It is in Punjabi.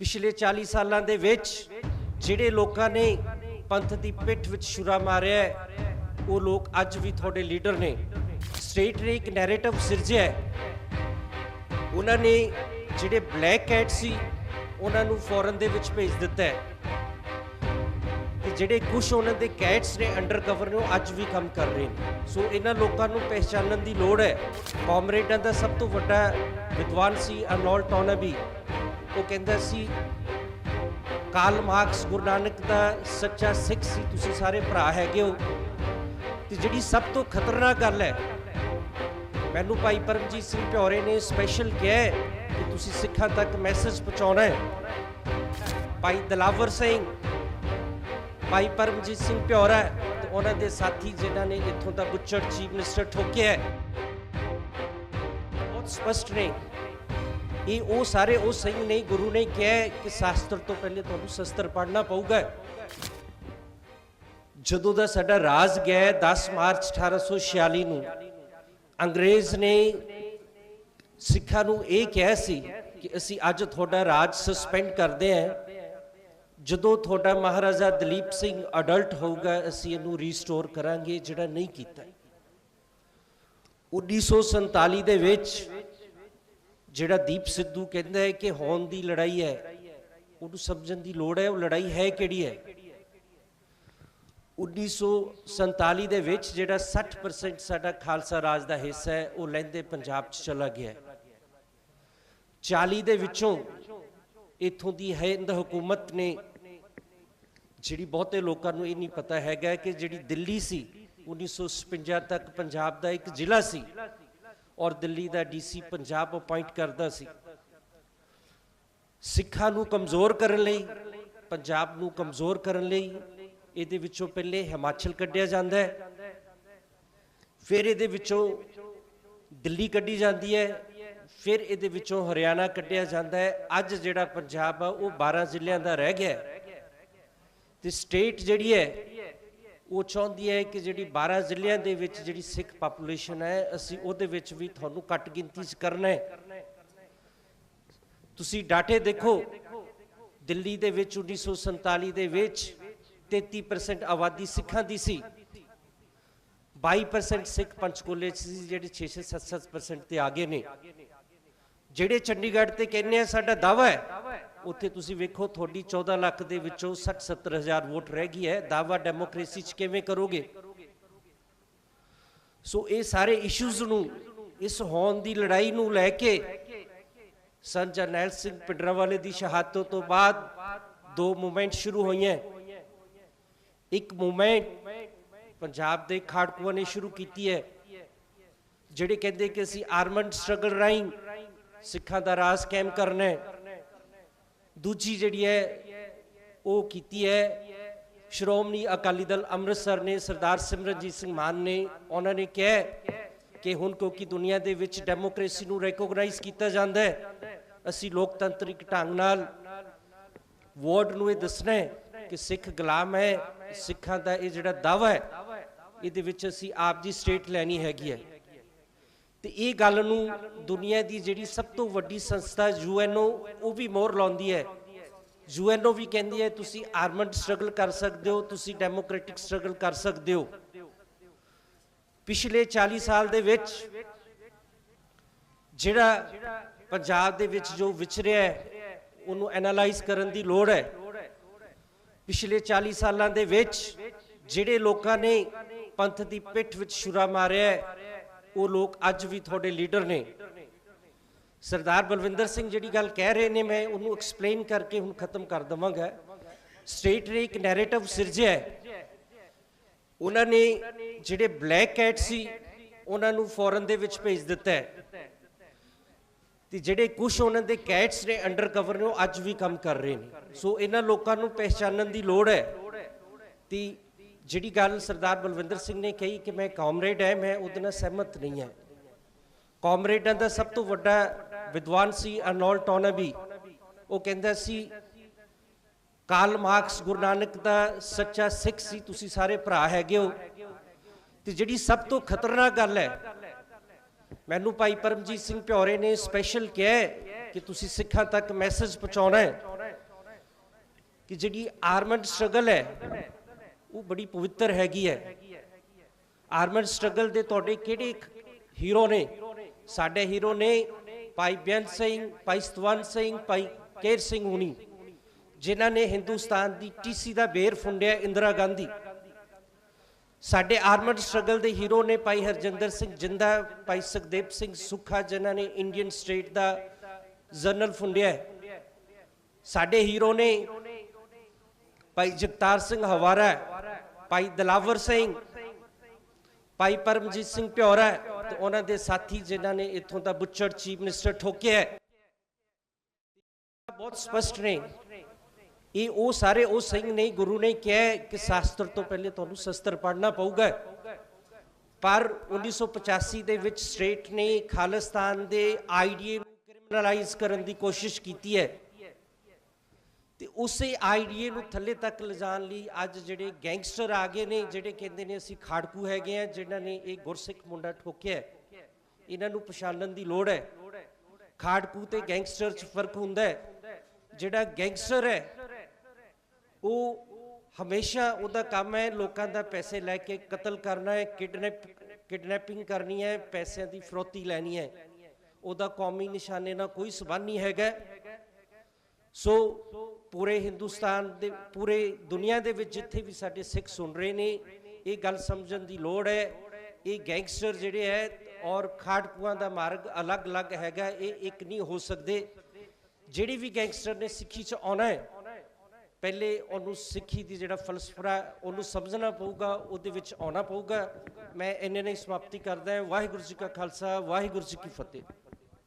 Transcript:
ਪਿਛਲੇ 40 ਸਾਲਾਂ ਦੇ ਵਿੱਚ ਜਿਹੜੇ ਲੋਕਾਂ ਨੇ ਪੰਥ ਦੀ ਪਿੱਠ ਵਿੱਚ ਛੁਰਾ ਮਾਰਿਆ ਉਹ ਲੋਕ ਅੱਜ ਵੀ ਤੁਹਾਡੇ ਲੀਡਰ ਨੇ। ਸਟੇਟ ਨੇ ਇੱਕ ਨੈਰੇਟਿਵ ਸਿਰਜਿਆ ਉਹਨਾਂ ਨੇ ਜਿਹੜੇ ਬਲੈਕ ਕੈਟ ਸੀ, ਉਹਨਾਂ ਨੂੰ ਫੋਰਨ ਦੇ ਵਿੱਚ ਭੇਜ ਦਿੱਤਾ ਹੈ। ਤੇ ਜਿਹੜੇ ਕੁਝ ਉਹਨਾਂ ਦੇ ਕੈਟਸ ਨੇ ਅੰਡਰ ਕਵਰ ਨੇ, ਉਹ ਅੱਜ ਵੀ ਕੰਮ ਕਰ ਰਹੇ ਨੇ। ਸੋ ਇਹਨਾਂ ਲੋਕਾਂ ਨੂੰ ਪਹਿਚਾਨਣ ਦੀ ਲੋੜ ਹੈ। ਕਾਮਰੇਡਾਂ ਦਾ ਸਭ ਤੋਂ ਵੱਡਾ ਵਿਦਵਾਨ ਸੀ ਅਰਨੋਲਡ ਟੋਨਬੀ। ਉਹ ਕਹਿੰਦਾ ਸੀ, ਕਾਲ ਮਾਰਕਸ, ਗੁਰੂ ਨਾਨਕ ਦਾ ਸੱਚਾ ਸਿੱਖ ਸੀ, ਤੁਸੀਂ ਸਾਰੇ ਭਰਾ ਹੈਗੇ ਹੋ। ਤੇ ਜਿਹੜੀ ਸਭ ਤੋਂ ਖਤਰਨਾਕ ਗੱਲ ਹੈ, ਮੈਨੂੰ ਭਾਈ ਪਰਮਜੀਤ ਸਿੰਘ ਭਿਓਰੇ ਨੇ ਸਪੈਸ਼ਲ ਕਿਹਾ ਕਿ ਤੁਸੀਂ ਸਿੱਖਾਂ ਤੱਕ ਮੈਸੇਜ ਪਹੁੰਚਾਉਣਾ ਹੈ। ਭਾਈ ਦਲਾਵਰ ਸਿੰਘ, ਭਾਈ ਪਰਮਜੀਤ ਸਿੰਘ ਭਿਓਰਾ ਤੇ ਉਹਨਾਂ ਦੇ ਸਾਥੀ ਜਿਨ੍ਹਾਂ ਨੇ ਇੱਥੋਂ ਦਾ ਬੁੱਚੜ ਚੀਫ ਮਿਨਿਸਟਰ ਠੋਕਿਆ ਬਹੁਤ ਸਪਸ਼ਟ ਨੇ ਇਹ ਉਹ ਸਾਰੇ ਉਹ ਸਿੰਘ ਨਹੀਂ, ਗੁਰੂ ਨੇ ਕਿਹਾ ਕਿ ਸ਼ਾਸਤਰ ਤੋਂ ਪਹਿਲੇ ਤੁਹਾਨੂੰ ਸ਼ਸਤਰ ਪੜ੍ਹਨਾ ਪਊਗਾ। ਜਦੋਂ ਦਾ ਸਾਡਾ ਰਾਜ ਗਿਆ ਹੈ 10 ਮਾਰਚ 1846 ਨੂੰ, ਅੰਗਰੇਜ਼ ਨੇ ਸਿੱਖਾਂ ਨੂੰ ਇਹ ਕਿਹਾ ਸੀ ਕਿ ਅਸੀਂ ਅੱਜ ਤੁਹਾਡਾ ਰਾਜ ਸਸਪੈਂਡ ਕਰਦੇ ਹਾਂ। ਜਦੋਂ ਤੁਹਾਡਾ ਮਹਾਰਾਜਾ ਦਲੀਪ ਸਿੰਘ ਅਡਲਟ ਹੋਊਗਾ, ਅਸੀਂ ਇਹਨੂੰ ਰੀਸਟੋਰ ਕਰਾਂਗੇ, ਜਿਹੜਾ ਨਹੀਂ ਕੀਤਾ। 1947 ਦੇ ਵਿੱਚ ਜਿਹੜਾ ਦੀਪ ਸਿੱਧੂ ਕਹਿੰਦਾ ਹੈ ਕਿ ਹੋਣ ਦੀ ਲੜਾਈ ਹੈ, ਉਹਨੂੰ ਸਮਝਣ ਦੀ ਲੋੜ ਹੈ, ਉਹ ਲੜਾਈ ਹੈ ਕਿਹੜੀ ਹੈ? 1947 ਦੇ ਵਿੱਚ ਜਿਹੜਾ 60% ਸਾਡਾ ਖਾਲਸਾ ਰਾਜ ਦਾ ਹਿੱਸਾ ਹੈ, ਉਹ ਲਹਿੰਦੇ ਪੰਜਾਬ 'ਚ ਚਲਾ ਗਿਆ ਹੈ। 40 ਦੇ ਵਿੱਚੋਂ ਇਥੋਂ ਦੀ ਹਿੰਦ ਹਕੂਮਤ ਨੇ ਜਿਹੜੀ ਬਹੁਤੇ ਲੋਕਾਂ ਨੂੰ ਇਹ ਨਹੀਂ ਪਤਾ ਹੈਗਾ ਕਿ ਜਿਹੜੀ ਦਿੱਲੀ ਸੀ 1956 ਤੱਕ ਪੰਜਾਬ ਦਾ ਇੱਕ ਜ਼ਿਲ੍ਹਾ ਸੀ ਔਰ ਦਿੱਲੀ ਦਾ ਡੀਸੀ ਪੰਜਾਬ ਅਪਾਇੰਟ ਕਰਦਾ ਸੀ। ਸਿੱਖਾਂ ਨੂੰ ਕਮਜ਼ੋਰ ਕਰਨ ਲਈ, ਪੰਜਾਬ ਨੂੰ ਕਮਜ਼ੋਰ ਕਰਨ ਲਈ ਇਹਦੇ ਵਿੱਚੋਂ ਪਹਿਲੇ ਹਿਮਾਚਲ ਕੱਢਿਆ ਜਾਂਦਾ ਹੈ। ਫਿਰ ਇਹਦੇ ਵਿੱਚੋਂ ਦਿੱਲੀ ਕੱਢੀ ਜਾਂਦੀ ਹੈ। ਫਿਰ ਇਹਦੇ ਵਿੱਚੋਂ ਹਰਿਆਣਾ ਕੱਢਿਆ ਜਾਂਦਾ ਹੈ। ਅੱਜ ਜਿਹੜਾ ਪੰਜਾਬ ਆ, ਉਹ 12 ਜ਼ਿਲ੍ਹਿਆਂ ਦਾ ਰਹਿ ਗਿਆ ਹੈ। ਤੇ ਸਟੇਟ ਜਿਹੜੀ ਹੈ ਉਹ ਚਾਹੁੰਦੀ ਹੈ ਕਿ ਜਿਹੜੀ 12 ਜ਼ਿਲ੍ਹਿਆਂ ਦੇ ਵਿੱਚ ਜਿਹੜੀ ਸਿੱਖ ਪਾਪੂਲੇਸ਼ਨ ਹੈ, ਅਸੀਂ ਉਹਦੇ ਵਿੱਚ ਵੀ ਤੁਹਾਨੂੰ ਘੱਟ ਗਿਣਤੀ 'ਚ ਕਰਨਾ ਹੈ। ਤੁਸੀਂ ਡਾਟੇ ਦੇਖੋ, ਦਿੱਲੀ ਦੇ ਵਿੱਚ 1947 ਦੇ ਵਿੱਚ 33% ਆਬਾਦੀ ਸਿੱਖਾਂ ਦੀ ਸੀ 22% ਸਿੱਖ ਪੰਚਕੂਲੇ 'ਚ ਸੀ, ਜਿਹੜੇ 6-7% ਤੇ ਆ ਗਏ ਨੇ। ਜਿਹੜੇ ਚੰਡੀਗੜ੍ਹ ਤੇ ਕਹਿੰਦੇ ਆ, ਸਾਡਾ ਦਾਵਾ ਹੈ ਉੱਥੇ ਤੁਸੀਂ ਵੇਖੋ, ਤੁਹਾਡੀ 14 ਲੱਖ ਦੇ ਵਿੱਚੋਂ 60-70 ਹਜ਼ਾਰ ਵੋਟ ਰਹਿ ਗਈ ਹੈ। ਦਾਵਾ ਡੈਮੋਕ੍ਰੇਸੀ 'ਚ ਕਿਵੇਂ ਕਰੋਗੇ? ਸੋ ਇਹ ਸਾਰੇ ਇਸ਼ੂਜ਼ ਨੂੰ, ਇਸ ਹੋਣ ਦੀ ਲੜਾਈ ਨੂੰ ਲੈ ਕੇ ਸਨ ਜਰਨੈਲ ਸਿੰਘ ਪਿੰਡਰਾਵਾਲੇ ਦੀ ਸ਼ਹਾਦਤ ਤੋਂ ਬਾਅਦ ਦੋ ਮੂਵਮੈਂਟ ਸ਼ੁਰੂ ਹੋਈਆਂ। ਇੱਕ ਮੂਵਮੈਂਟ ਪੰਜਾਬ ਦੇ ਖਾੜਕੂਆਂ ਨੇ ਸ਼ੁਰੂ ਕੀਤੀ ਹੈ, ਜਿਹੜੇ ਕਹਿੰਦੇ ਕਿ ਅਸੀਂ ਆਰਮਡ ਸਟਰਗਲ ਰਾਈਂ ਸਿੱਖਾਂ ਦਾ ਰਾਜ ਕਾਇਮ ਕਰਨਾ ਹੈ। ਦੂਜੀ ਜਿਹੜੀ ਹੈ, ਉਹ ਕੀਤੀ ਹੈ। ਸ਼੍ਰੋਮਣੀ ਅਕਾਲੀ ਦਲ ਅੰਮ੍ਰਿਤਸਰ ਨੇ ਸਰਦਾਰ ਸਿਮਰਨਜੀਤ ਸਿੰਘ ਮਾਨ ਨੇ, ਉਹਨਾਂ ਨੇ ਕਿਹਾ ਕਿ ਹੁਣ ਕਿਉਂਕਿ ਦੁਨੀਆ ਦੇ ਵਿੱਚ ਡੈਮੋਕ੍ਰੇਸੀ ਨੂੰ ਰੈਕੋਗਨਾਈਜ਼ ਕੀਤਾ ਜਾਂਦਾ ਹੈ, ਅਸੀਂ ਲੋਕਤੰਤਰਿਕ ਢੰਗ ਨਾਲ ਵਰਡ ਨੂੰ ਇਹ ਦੱਸਣਾ ਹੈ ਕਿ ਸਿੱਖ ਗੁਲਾਮ ਹੈ, ਸਿੱਖਾਂ ਦਾ ਇਹ ਜਿਹੜਾ ਦਾਵਾ ਹੈ, ਇਹਦੇ ਵਿੱਚ ਅਸੀਂ ਆਪ ਦੀ ਸਟੇਟ ਲੈਣੀ ਹੈਗੀ ਹੈ। ਤੇ ਇਹ ਗੱਲ ਨੂੰ ਦੁਨੀਆ ਦੀ ਜਿਹੜੀ ਸਭ ਤੋਂ ਵੱਡੀ ਸੰਸਥਾ ਯੂਐਨਓ, ਉਹ ਵੀ ਮੋਹਰ ਲਾਉਂਦੀ ਹੈ। ਯੂਐਨਓ ਵੀ ਕਹਿੰਦੀ ਹੈ, ਤੁਸੀਂ ਆਰਮਡ ਸਟਰਗਲ ਕਰ ਸਕਦੇ ਹੋ, ਤੁਸੀਂ ਡੈਮੋਕ੍ਰੈਟਿਕ ਸਟਰਗਲ ਕਰ ਸਕਦੇ ਹੋ। ਪਿਛਲੇ 40 ਸਾਲ ਦੇ ਵਿੱਚ ਜਿਹੜਾ ਪੰਜਾਬ ਦੇ ਵਿੱਚ ਜੋ ਵਿਚਰਿਆ ਹੈ, ਉਹਨੂੰ ਐਨਾਲਾਈਜ਼ ਕਰਨ ਦੀ ਲੋੜ ਹੈ। ਪਿਛਲੇ 40 ਸਾਲਾਂ ਦੇ ਵਿੱਚ ਜਿਹੜੇ ਲੋਕਾਂ ਨੇ ਪੰਥ ਦੀ ਪਿੱਠ ਵਿੱਚ ਛੁਰਾ ਮਾਰਿਆ ਹੈ ਉਹ ਲੋਕ ਅੱਜ ਵੀ ਤੁਹਾਡੇ ਲੀਡਰ ਨੇ। ਸਰਦਾਰ ਬਲਵਿੰਦਰ ਸਿੰਘ ਜਿਹੜੀ ਗੱਲ ਕਹਿ ਰਹੇ ਨੇ, ਮੈਂ ਉਹਨੂੰ ਐਕਸਪਲੇਨ ਕਰਕੇ ਹੁਣ ਖਤਮ ਕਰ ਦਵਾਂਗਾ। ਸਟੇਟ ਨੇ ਇੱਕ ਨੈਰੇਟਿਵ ਸਿਰਜਿਆ ਉਹਨਾਂ ਨੇ ਜਿਹੜੇ ਬਲੈਕ ਕੈਟ ਸੀ, ਉਹਨਾਂ ਨੂੰ ਫੋਰਨ ਦੇ ਵਿੱਚ ਭੇਜ ਦਿੱਤਾ ਹੈ। ਤੇ ਜਿਹੜੇ ਕੁਝ ਉਹਨਾਂ ਦੇ ਕੈਟਸ ਨੇ ਅੰਡਰ ਕਵਰ ਨੇ, ਉਹ ਅੱਜ ਵੀ ਕੰਮ ਕਰ ਰਹੇ ਨੇ। ਸੋ ਇਹਨਾਂ ਲੋਕਾਂ ਨੂੰ ਪਹਿਚਾਨਣ ਦੀ ਲੋੜ ਹੈ। ਤੇ ਜਿਹੜੀ ਗੱਲ ਸਰਦਾਰ ਬਲਵਿੰਦਰ ਸਿੰਘ ਨੇ ਕਹੀ ਕਿ ਮੈਂ ਕਾਮਰੇਡ ਹੈ, ਮੈਂ ਉਹਦੇ ਨਾਲ ਸਹਿਮਤ ਨਹੀਂ ਹਾਂ। ਕਾਮਰੇਡਾਂ ਦਾ ਸਭ ਤੋਂ ਵੱਡਾ ਵਿਦਵਾਨ ਸੀ ਅਰਨੋਲਡ ਟੋਨਬੀ। ਉਹ ਕਹਿੰਦਾ ਸੀ ਕਾਲ ਮਾਰਕਸ ਗੁਰੂ ਨਾਨਕ ਦਾ ਸੱਚਾ ਸਿੱਖ ਸੀ, ਤੁਸੀਂ ਸਾਰੇ ਭਰਾ ਹੈਗੇ ਹੋ। ਤੇ ਜਿਹੜੀ ਸਭ ਤੋਂ ਖਤਰਨਾਕ ਗੱਲ ਹੈ, ਮੈਨੂੰ ਭਾਈ ਪਰਮਜੀਤ ਸਿੰਘ ਭਿਓਰੇ ਨੇ ਸਪੈਸ਼ਲ ਕਿਹਾ ਕਿ ਤੁਸੀਂ ਸਿੱਖਾਂ ਤੱਕ ਮੈਸੇਜ ਪਹੁੰਚਾਉਣਾ ਹੈ ਕਿ ਜਿਹੜੀ ਆਰਮਡ ਸਟਰਗਲ ਹੈ ਉਹ ਬੜੀ ਪਵਿੱਤਰ ਹੈਗੀ ਹੈ। ਆਰਮਡ ਸਟਰਗਲ ਦੇ ਤੁਹਾਡੇ ਕਿਹੜੇ ਹੀਰੋ ਨੇ? ਸਾਡੇ ਹੀਰੋ ਨੇ ਭਾਈ ਬੇਅੰਤ ਸਿੰਘ, ਭਾਈ ਸਤਵੰਤ ਸਿੰਘ, ਭਾਈ ਕੇਰ ਸਿੰਘ ਹੁਣੀ, ਜਿਨ੍ਹਾਂ ਨੇ ਹਿੰਦੁਸਤਾਨ ਦੀ ਟੀਸੀ ਦਾ ਬੇਰ ਫੁੰਡਿਆ ਇੰਦਰਾ ਗਾਂਧੀ। ਸਾਡੇ ਆਰਮਡ ਸਟਰਗਲ ਦੇ ਹੀਰੋ ਨੇ ਭਾਈ ਹਰਜਿੰਦਰ ਸਿੰਘ ਜਿੰਦਾ, ਭਾਈ ਸੁਖਦੇਵ ਸਿੰਘ ਸੁੱਖਾ, ਜਿਨ੍ਹਾਂ ਨੇ ਇੰਡੀਅਨ ਸਟੇਟ ਦਾ ਜਨਰਲ ਫੁੰਡਿਆ ਸਾਡੇ ਹੀਰੋ ਨੇ ਭਾਈ ਜਗਤਾਰ ਸਿੰਘ ਹਵਾਰਾ ਭਾਈ ਦਲਾਵਰ ਸਿੰਘ। ਭਾਈ ਪਰਮਜੀਤ ਸਿੰਘ ਪਿਉਰਾ ਤੇ ਉਹਨਾਂ ਦੇ ਸਾਥੀ ਜਿਨ੍ਹਾਂ ਨੇ ਇੱਥੋਂ ਦਾ ਬੁੱਚੜ ਚੀਫ ਮਿਨਿਸਟਰ ਠੋਕਿਆ ਬਹੁਤ ਸਪਸ਼ਟ ਨੇ। ਇਹ ਉਹ ਸਾਰੇ ਉਹ ਸਿੰਘ ਨਹੀਂ ਗੁਰੂ ਨੇ ਕਿਹਾ ਕਿ ਸ਼ਾਸਤਰ ਤੋਂ ਪਹਿਲੇ ਤੁਹਾਨੂੰ ਸ਼ਸਤਰ ਪੜ੍ਹਨਾ ਪਊਗਾ। ਪਰ 1985 ਦੇ ਵਿੱਚ ਸਟੇਟ ਨੇ ਖਾਲਿਸਤਾਨ ਦੇ ਆਈਡੀਏ ਨੂੰ ਕ੍ਰਿਮੀਨਲਾਈਜ਼ ਕਰਨ ਦੀ ਕੋਸ਼ਿਸ਼ ਕੀਤੀ ਹੈ। ਤੇ ਉਸੇ ਆਈਡੀਏ ਨੂੰ ਥੱਲੇ ਤੱਕ ਲਿਜਾਣ ਲਈ ਅੱਜ ਜਿਹੜੇ ਗੈਂਗਸਟਰ ਆ ਗਏ ਨੇ, ਜਿਹੜੇ ਕਹਿੰਦੇ ਨੇ ਅਸੀਂ ਖਾੜਕੂ ਹੈਗੇ ਆ, ਜਿਨ੍ਹਾਂ ਨੇ ਇਹ ਗੁਰਸਿੱਖ ਮੁੰਡਾ ਠੋਕਿਆ ਇਹਨਾਂ ਨੂੰ ਪਛਾਣਨ ਦੀ ਲੋੜ ਹੈ। ਖਾੜਕੂ ਤੇ ਗੈਂਗਸਟਰ 'ਚ ਫ਼ਰਕ ਹੁੰਦਾ ਹੈ। ਜਿਹੜਾ ਗੈਂਗਸਟਰ ਹੈ, ਉਹ ਹਮੇਸ਼ਾ ਉਹਦਾ ਕੰਮ ਹੈ ਲੋਕਾਂ ਦਾ ਪੈਸੇ ਲੈ ਕੇ ਕਤਲ ਕਰਨਾ ਹੈ, ਕਿਡਨੈਪ, ਕਿਡਨੈਪਿੰਗ ਕਰਨੀ ਹੈ, ਪੈਸਿਆਂ ਦੀ ਫਰੋਤੀ ਲੈਣੀ ਹੈ। ਉਹਦਾ ਕੌਮੀ ਨਿਸ਼ਾਨੇ ਨਾਲ ਕੋਈ ਸਬੰਧ ਨਹੀਂ ਹੈਗਾ। ਸੋ ਪੂਰੇ ਹਿੰਦੁਸਤਾਨ ਦੇ, ਪੂਰੇ ਦੁਨੀਆ ਦੇ ਵਿੱਚ ਜਿੱਥੇ ਵੀ ਸਾਡੇ ਸਿੱਖ ਸੁਣ ਰਹੇ ਨੇ, ਇਹ ਗੱਲ ਸਮਝਣ ਦੀ ਲੋੜ ਹੈ। ਇਹ ਗੈਂਗਸਟਰ ਜਿਹੜੇ ਹੈ ਔਰ ਖਾੜਕੂਆਂ ਦਾ ਮਾਰਗ ਅਲੱਗ-ਅਲੱਗ ਹੈਗਾ, ਇਹ ਇੱਕ ਨਹੀਂ ਹੋ ਸਕਦੇ। ਜਿਹੜੀ ਵੀ ਗੈਂਗਸਟਰ ਨੇ ਸਿੱਖੀ 'ਚ ਆਉਣਾ ਹੈ, ਪਹਿਲੇ ਉਹਨੂੰ ਸਿੱਖੀ ਦੀ ਜਿਹੜਾ ਫਲਸਫਾ, ਉਹਨੂੰ ਸਮਝਣਾ ਪਊਗਾ, ਉਹਦੇ ਵਿੱਚ ਆਉਣਾ ਪਊਗਾ। ਮੈਂ ਇੰਨੇ ਨਹੀਂ ਸਮਾਪਤੀ ਕਰਦਾ ਵਾਹਿਗੁਰੂ ਜੀ ਕਾ ਖਾਲਸਾ, ਵਾਹਿਗੁਰੂ ਜੀ ਕੀ ਫਤਿਹ।